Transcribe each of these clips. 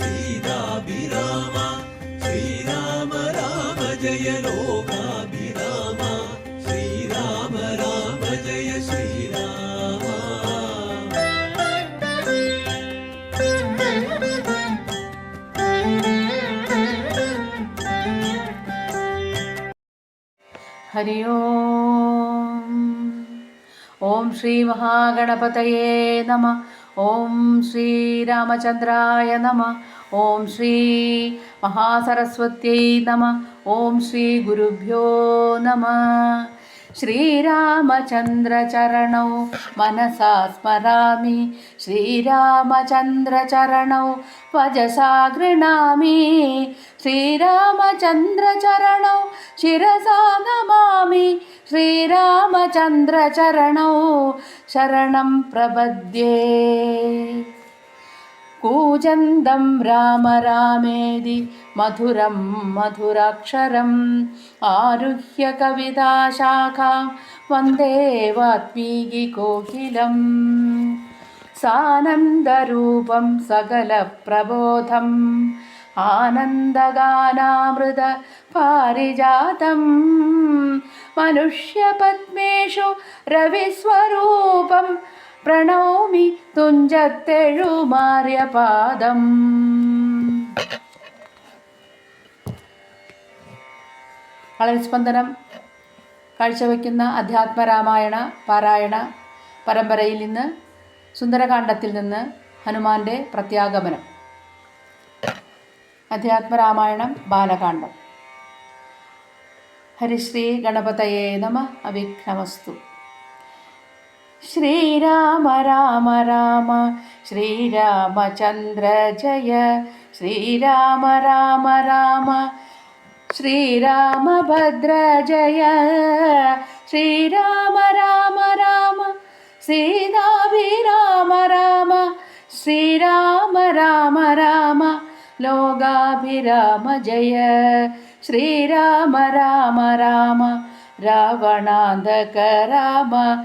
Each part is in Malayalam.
सीताभिराम श्रीराम राम जय लोकाभिराम श्रीराम राम जय श्रीराम हरि ओम ओम श्री महागणपतये नमः ॐ श्रीरामचन्द्राय नमः ॐ श्री महासरस्वत्यै नमः ॐ श्रीगुरुभ्यो नमः। ശ്രീരാമചന്ദ്രചരണौ മനസാ സ്മരാമി. ശ്രീരാമചന്ദ്രചരണौ വജസാ ഗൃണാമി ശ്രീരാമചന്ദ്രചരണौ ശിരസാ നമാമി. ശ്രീരാമചന്ദ്രചരണौ ശരണം പ്രപദ്യേ. कूजन्दं राम रामेदि मधुरं मधुराक्षरम् आरुह्य कविताशाखां वन्दे वात्मीकिकोकिलम् सानन्दरूपं सकलप्रबोधम् आनन्दगानामृत पारिजातं मनुष्यपद्मेषु रविस्वरूपं പ്രണോമി തുഞ്ചത്തെഴുമാറിയ പാദം. കളരിസ്പന്ദനം കാഴ്ചവെക്കുന്ന അധ്യാത്മരാമായണ പാരായണ പരമ്പരയിൽ നിന്ന് സുന്ദരകാന്ഡത്തിൽ നിന്ന് ഹനുമാന്റെ പ്രത്യാഗമനം. അധ്യാത്മരാമായണം ബാലകാന്ഡം. ഹരിശ്രീ ഗണപതയേ നമ അവിഘ്നമസ്തു. श्रीराम राम राम। श्रीरामचन्द्र जय। श्रीराम राम राम। श्रीरामभद्र जय। श्रीराम राम राम। सीताभिराम राम। श्रीराम राम राम। लोगाभिराम जय। श्रीराम राम राम। रावणादक राम।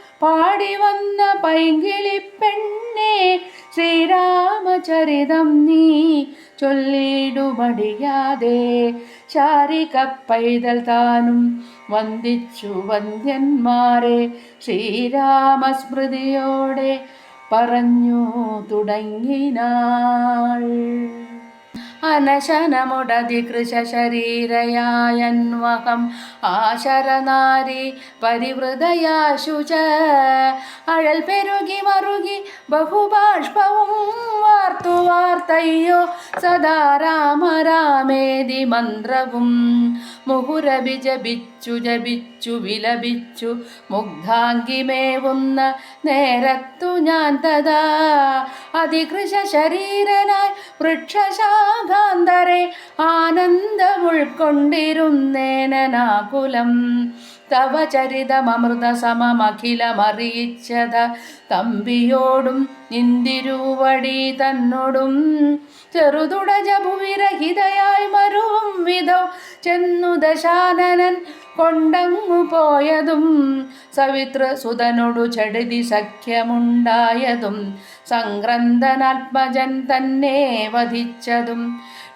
പാടി വന്ന പൈങ്കിളി പെണ്ണെ ശ്രീരാമചരിതം നീ ചൊല്ലിടുമടിയാതെ. ശാരിക പൈതൽ താനും വന്ദിച്ചു വന്ദ്യന്മാരെ ശ്രീരാമസ്മൃതിയോടെ പറഞ്ഞു തുടങ്ങിനാൾ. അനശനമുടതികൃശ ശരീരയായന്വഹം ആശരനാരി ച അഴൽ പെരുകി മറുകി ബഹുബാഷ്പവും വാർത്തു വാർത്തയ്യോ. സദാ രാമ രാമേതി മന്ത്രവും മുഹുരബി ജപിച്ചു ജപിച്ചു വിലപിച്ചു മുഗ്ധാംഗിമേവുന്ന നേരത്തു ഞാൻ തഥാ. അതികൃശ ശരീരനായി വൃക്ഷശാഖാന്തരെ ആനന്ദമുൾക്കൊണ്ടിരുന്നേനാകുലം തവ ചരിതമൃത സമമഖിലമറിയിച്ചത തമ്പിയോടും നിന്തിരുവടി തന്നോടും. ചെറുതുടജ ഭുവിരഹിതയായി മരുവും വിധോ ചെന്നു ദശാനനൻ കൊണ്ടങ്ങു പോയതും സവിത്ര സുതനോടു ചടുതി സഖ്യമുണ്ടായതും സംക്രന്ദനാത്മജൻ തന്നെ വധിച്ചതും.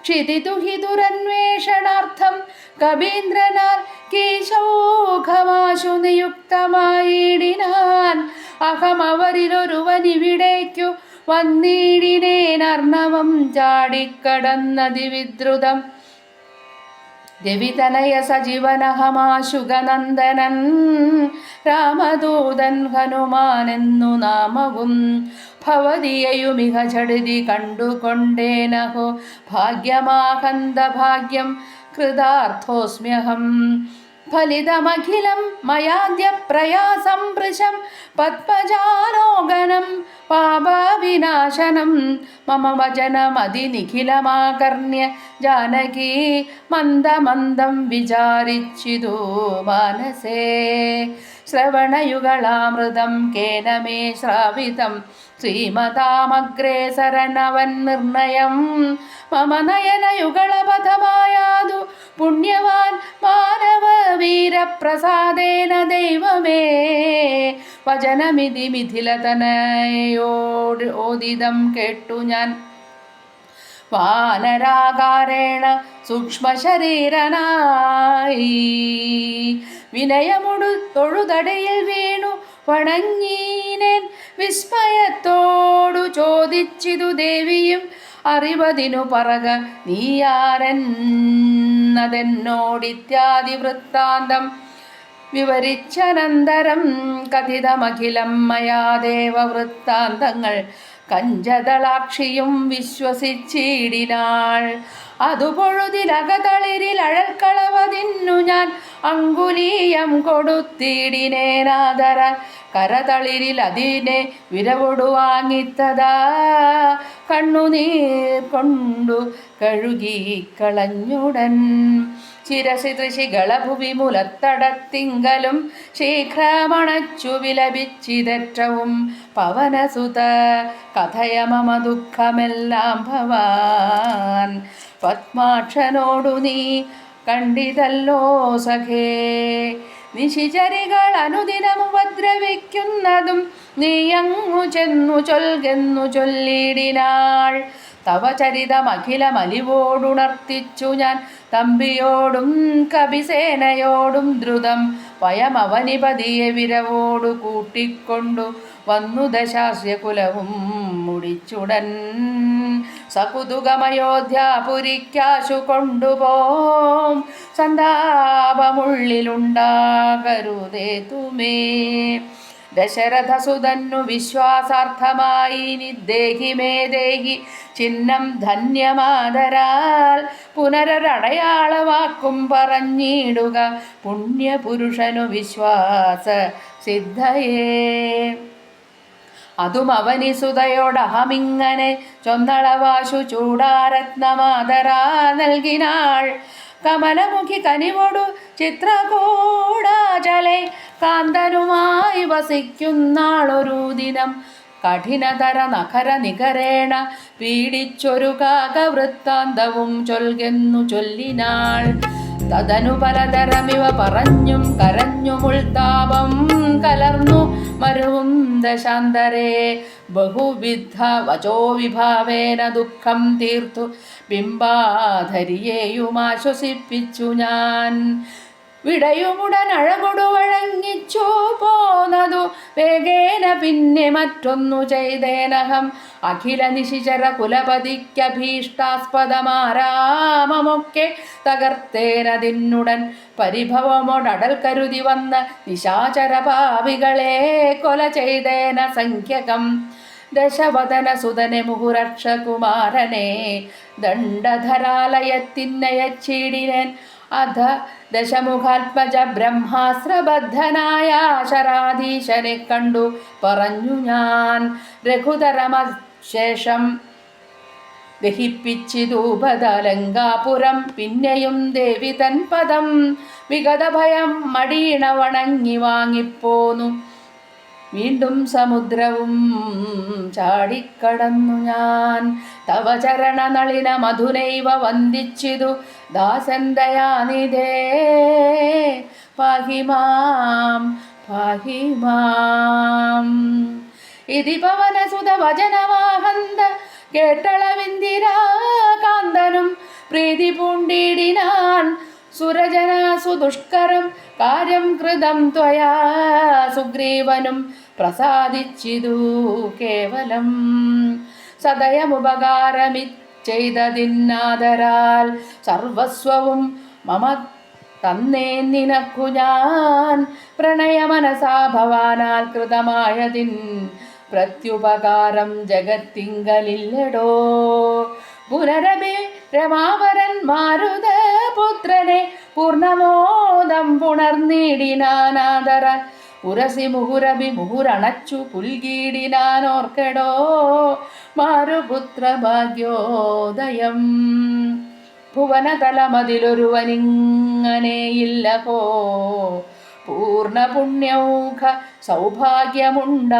ക്ഷിതിതുഹിതുരന്വേഷണാർത്ഥം കവീന്ദ്രനാൽ കേശോഘമാശു നിയുക്തമായിടിനാൻ അഹമവരിലൊരുവനിവിടേക്കു വന്നീടിനേനർണവം ചാടിക്കടന്നതിവിദ്രുതം. ചാടിക്കടന്നതി വിദ്രുതം രവിതനയ സജീവനഹമാശുഗനന്ദനൻ രാമദൂതൻ ഹനുമാനെന്നു നാമവും ഭവതിയയുമിഹ ചടുതി കണ്ടുകൊണ്ടേനഹോ. ഭാഗ്യമാഹന്ത ഭാഗ്യം കൃതാർത്ഥോസ്മ്യഹം. ഫലിതമഖിലം മയാദ്യ പ്രയാസം വൃശം പത്മജാലോകനം പാപവിനാശനം. മമ വചനമതിനിഖിലമാകർണ്യ ജാനകി മന്ദമന്ദം വിചാരിച്ചിതു മാനസേ. ശ്രവണയുഗളാമൃതം കേന മേ ശ്രാവിതം. ശ്രീമതാമഗ്രേസരനവൻ നിർണയം. മമ നയനയുഗളപഥമായാതു പുണ്യവാൻ മാനവ വീരപ്രസാദേന ദൈവമേ വചനമിതി മിഥിലതനയോട് ഓദിതം കേട്ടു ഞാൻ. വാനരാകാരേണ സൂക്ഷ്മശരീരനായി വിനയമൊടു തൊഴുതടയിൽ വീണു വണങ്ങീനേൻ. വിസ്മയത്തോടു ചോദിച്ചിതു ദേവിയും അറിവതിനു പറക നീയാരെന്നതെന്നോടിത്യാദി വൃത്താന്തം വിവരിച്ചനന്തരം കഥിതമഖിലം മയാ ദേവവൃത്താന്തങ്ങൾ കഞ്ചതളാക്ഷിയും വിശ്വസിച്ചിടിനാൾ. അതു പൊഴുതിലകതളിരിൽ അഴൽക്കളവതിന്നു ഞാൻ. അങ്കുലീയം കൊടുത്തിടിനേനാദര കരതളിരിൽ അതിനെ വിരവൊടു വാങ്ങിത്തതാ. കണ്ണുനീർ കൊണ്ടു കഴുകി കളഞ്ഞുടൻ. ചിരസി തൃശികളഭുവി മുലത്തടത്തിങ്കലും ശീഘ്രമണച്ചു വിലപിച്ചിതറ്റവും പവനസുത കഥയ ദുഃഖമെല്ലാം ഭവാൻ. പത്മാക്ഷനോടു നീ കണ്ടിതല്ലോ സഖേ. നിശിചരികൾ അനുദിനം ഉപദ്രവിക്കുന്നതും നീയങ്ങു ചെന്നു ചൊൽകെന്നു ചൊല്ലിടിനാൾ. തവ ചരിതമഖിലമലിവോടുണർത്തിച്ചു ഞാൻ. തമ്പിയോടും കപിസേനയോടും ദ്രുതം വയമവനിപതിയെ വിരവോടു കൂട്ടിക്കൊണ്ടു വന്നു ദശാസ്യകുലവും മുടിച്ചുടൻ. സകുതുകമയോധ്യാപുരിക്കാശു കൊണ്ടുപോം. സന്താപമുള്ളിലുണ്ടാകരുതേ തുമേ ദശരഥസുതന്നു വിശ്വാസാർത്ഥമായി നിദ്ദേഹി മേ ദേഹി ചിഹ്നം ധന്യമാതരാൽ പുനരൊരടയാളവാക്കും പറഞ്ഞിടുക പുണ്യപുരുഷനു വിശ്വാസ സിദ്ധയേ. അതും അവനി സുതയോടഹമിങ്ങനെ ചൊന്നളവാശു ചൂടാരത്നമാതരാ നൽകിനാൾ. കമലമുഖി കനിവൊടു ചിത്രകൂടാചലെ. കാന്തനുമായി വസിക്കുന്നാളൊരു ദിനം കഠിനതര നഖര നികരേണ പീഡിച്ചൊരു കാകവൃത്താന്തവും ചൊൽകെന്നു ചൊല്ലിനാൾ. തതനു പലതരമിവ പറഞ്ഞും കരഞ്ഞുമുൾതാപം കലർന്നു മരുവും ദശാന്തരേ. ബഹുവിധ വചോ വിഭാവേന ദുഃഖം തീർത്തു ബിംബാധരിയെയും ആശ്വസിപ്പിച്ചു ഞാൻ. വിടയുമുടൻ അഴകൊടു വഴങ്ങിച്ചു പോന്നതു വേഗേന പിന്നെ മറ്റൊന്നു ചെയ്തേനഹം. അഖില നിശിചര കുലപതിക്കഭീഷ്ടാസ്പദമാരാമമൊക്കെ തകർത്തേനതിന്നുടൻ പരിഭവമോടടൽ കരുതി വന്ന നിശാചര പാവികളെ കൊല ചെയ്തേന സംഖ്യകം. ദശവദന സുതനെ മുഹുരക്ഷകുമാരനെ ദണ്ഡധരാലയത്തിന്നയച്ചിടിനൻ അധ ദശമുഖാത്മജ ബ്രഹ്മാസ്ത്രബദ്ധനായ ശരാധീശനെ കണ്ടു. പറഞ്ഞു ഞാൻ രഘുതരമശേഷം ദഹിപ്പിച്ചിതൂപതലങ്കാപുരം പിന്നെയും ദേവി തൻ പദം വിഗതഭയം മടീണ വണങ്ങി വാങ്ങിപ്പോന്നു. വീണ്ടും സമുദ്രവും ചാടിക്കടന്നു ഞാൻ. തവ ചരണ നളിന മധുനൈവ വന്ദിച്ചിതു. ദാസന്തയാനിതേ പാഹിമാം പാഹിമാം. ഇതി പവനസുത വചനവാഹന്ത കേട്ടളവിന്ദിരാ കാന്തനും പ്രീതി പൂണ്ടിടിനാൻ സുരജനാസു ദുഷ്കരം കാര്യം കൃതം ത്വയാ സുഗ്രീവനും പ്രസാദിച്ചിതു കേവലം. സദയമുപകാരമി ചെയ്തതിന്നാദരാൽ സർവസ്വവും മമ തന്നേ നിനക്കു ഞാൻ. പ്രണയമനസാ ഭവാനാൽ കൃതമായതിൻ പ്രത്യുപകാരം ജഗത്തിങ്കലില്ലടോ. പുനരഭി രമാവരൻ മാരുത പുത്രനെ പൂർണമോദം പുണർന്നിടിനാനാദര ഉരസി മുഹുരഭി മുഹുരണച്ചു പുൽകീടിനാനോർക്കടോ മാരുപുത്ര ഭാഗ്യോദയം ഭുവനതലമതിലൊരുവനിങ്ങനെയില്ലകോ പൂർണ പുണ്യൗഖ സൗഭാഗ്യമുണ്ടായടോ.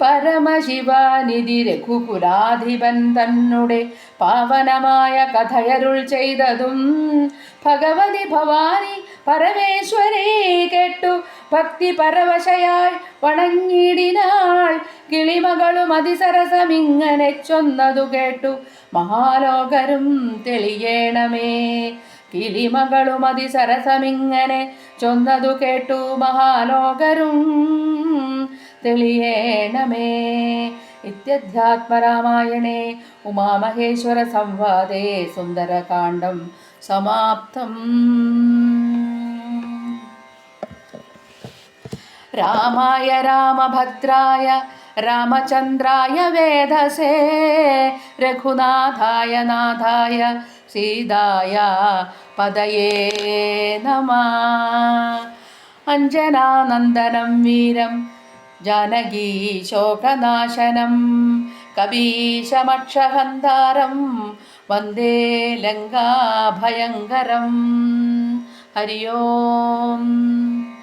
പരമശിവാനിധി രഘുകുലാധിപൻ തന്നെ പാവനമായ കഥയരുൾ ചെയ്തതും ഭഗവതി ഭവാനി പരമേശ്വരേ കേട്ടു. ഭക്തി പരവശയായി വണങ്ങിടിനാൾ കിളിമകളും അതിസരസമിങ്ങനെ ചൊന്നതു കേട്ടു. മഹാലോകരും തെളിയേണമേ. കിളിമകളും അതിസരസമിങ്ങനെ ചൊന്നതു കേട്ടു. മഹാലോകരും തെളിയേണമേ. ഇത്യധ്യാത്മരാമായണേ ഉമാമഹേശ്വര സംവാദേ സുന്ദരകാണ്ഡം സമാപ്തം. രാമായ രാമഭദ്രായ രാമചന്ദ്രായ വേദസേ രഘുനാഥായ നാഥായ സീതായ പദയേ നമ. അഞ്ജനാനന്ദനം വീരം जानकीशोकनाशनं कबीशमक्षहन्धारं वन्दे लङ्गाभयङ्करम् हरि ओम्।